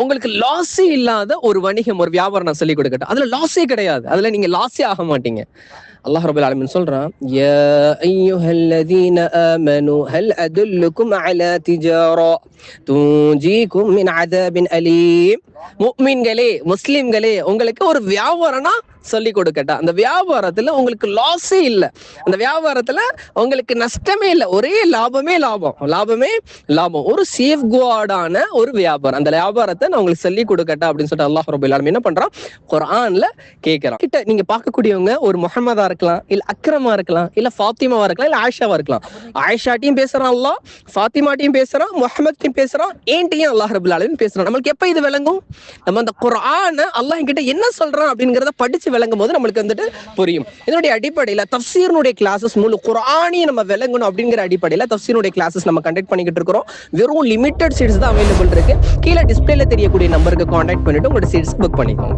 உங்களுக்கு லாஸே இல்லாத ஒரு வணிகம் ஒரு வியாபாரம் நான் சொல்லி கொடுக்கட்டும். அதுல லாஸே கிடையாது. அதுல நீங்க லாஸே ஆக மாட்டீங்க. அல்லாஹ் ரபுல் ஆலமின் சொல்றான் யா ஐயுஹல்லதீன ஆமனு ஹல் அதுல்லுக்கும் அலா திஜாரா தூஜீக்கும் மின் அதாபின் அலீம். முஃமின்களே முஸ்லிம்களே உங்களுக்கு ஒரு வியாபாரம்னா சொல்லி கொடுக்கட்டா. அந்த வியாபாரத்துல உங்களுக்கு லாஸே இல்ல. அந்த வியாபாரத்துல உங்களுக்கு நஷ்டமே இல்ல. ஒரே லாபமே லாபம். லாபமே லாபம். ஒரு சேஃப் கார்டான ஒரு வியாபாரம். அந்த வியாபாரத்தை நான் உங்களுக்கு சொல்லி கொடுக்கட்டா அப்படின்னு சொல்லிட்டு அல்லாஹ் ரபுல் ஆலமீன் என்ன பண்றான்? குரான்ல கேட்கிறான் கிட்ட நீங்க பார்க்கக்கூடியவங்க ஒரு முகமதா இருக்கலாம் இல்ல அக்ரமா இருக்கலாம் இல்ல ஃபாத்திமாவா இருக்கலாம் இல்ல ஆயிஷாவா இருக்கலாம். ஆயிஷாட்டையும் பேசுறான் அல்லாஹ் ஃபாத்திமாட்டையும் பேசுறான் முகமத்தையும் பேசுறான் ஏன்ட்டையும் அல்லாஹ் ரபுல் பேசுறான். நம்மளுக்கு எப்ப இது விளங்கும்? நம்ம அந்த குர்ஆனை அல்லாஹ் என்கிட்ட என்ன சொல்றான் அப்படிங்கறத படிச்சு விளங்கும் போது நம்மளுக்கு வந்துட்டு புரியும். இதனுடைய அடிப்படையில தஃசீருடைய கிளாஸஸ் முழு குரானியை நம்ம விளங்கணும் அப்படிங்கிற அடிப்படையில தஃசீருடைய கிளாஸஸ் நம்ம கண்டக்ட் பண்ணிக்கிட்டு இருக்கிறோம். வெறும் லிமிட்டட் சீட்ஸ் தான் அவைலபிள் இருக்கு. கீழே டிஸ்பிளேல தெரியக்கூடிய நம்பருக்கு காண்டாக்ட் பண்ணிட்டு உங்களோட சீட்ஸ் புக் பண்ணிக்கோங்க.